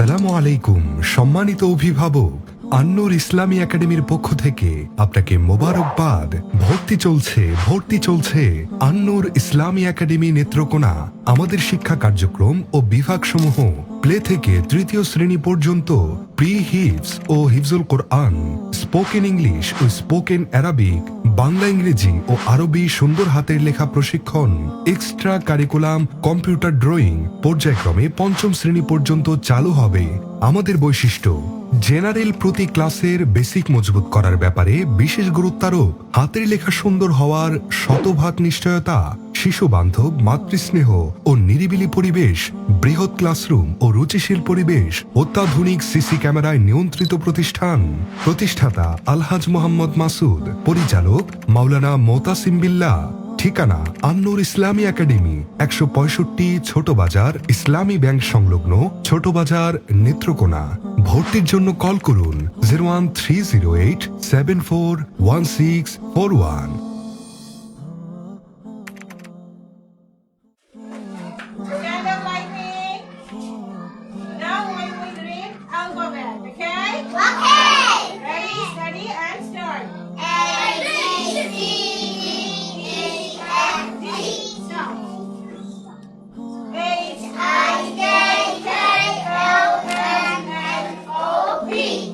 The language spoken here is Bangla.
আসসালামু আলাইকুম সম্মানিত অভিভাবক আন্নুর ইসলামী একাডেমির পক্ষ থেকে আপনাকে মোবারকবাদ। ভর্তি চলছে ভর্তি চলছে আন্নুর ইসলামী একাডেমি নেত্রকোনা। আমাদের শিক্ষা কার্যক্রম ও বিভাগসমূহ প্লে থেকে তৃতীয় শ্রেণি পর্যন্ত প্রি হিপস ও হিফজুল কোরআন, স্পোকেন ইংলিশ ও স্পোকেন অ্যারাবিক, বাংলা ইংরেজি ও আরবি সুন্দর হাতের লেখা প্রশিক্ষণ, এক্সট্রা কারিকুলাম, কম্পিউটার ড্রয়িং পর্যায়ক্রমে পঞ্চম শ্রেণি পর্যন্ত চালু হবে। আমাদের বৈশিষ্ট্য জেনারেল প্রতি ক্লাসের বেসিক মজবুত করার ব্যাপারে বিশেষ গুরুত্ব আরোপ। হাতের লেখা সুন্দর হওয়ার শতভাগ নিশ্চয়তা, শিশু বান্ধব, মাতৃস্নেহ ও নিরিবিলি পরিবেশ, বৃহৎ ক্লাসরুম ও রুচিশীল পরিবেশ, অত্যাধুনিক সিসি ক্যামেরায় নিয়ন্ত্রিত প্রতিষ্ঠান। প্রতিষ্ঠাতা আলহাজ মোহাম্মদ মাসুদ, পরিচালক মাওলানা মোতাসিম বিল্লাহ। ঠিকানা আন্নুর ইসলামী একাডেমি, একশো পঁয়ষট্টি ছোট বাজার, ইসলামী ব্যাংক সংলগ্ন ছোট বাজার, নেত্রকোনা। ভর্তির জন্য কল করুন, zero one three zero eight seven four one six four one. me.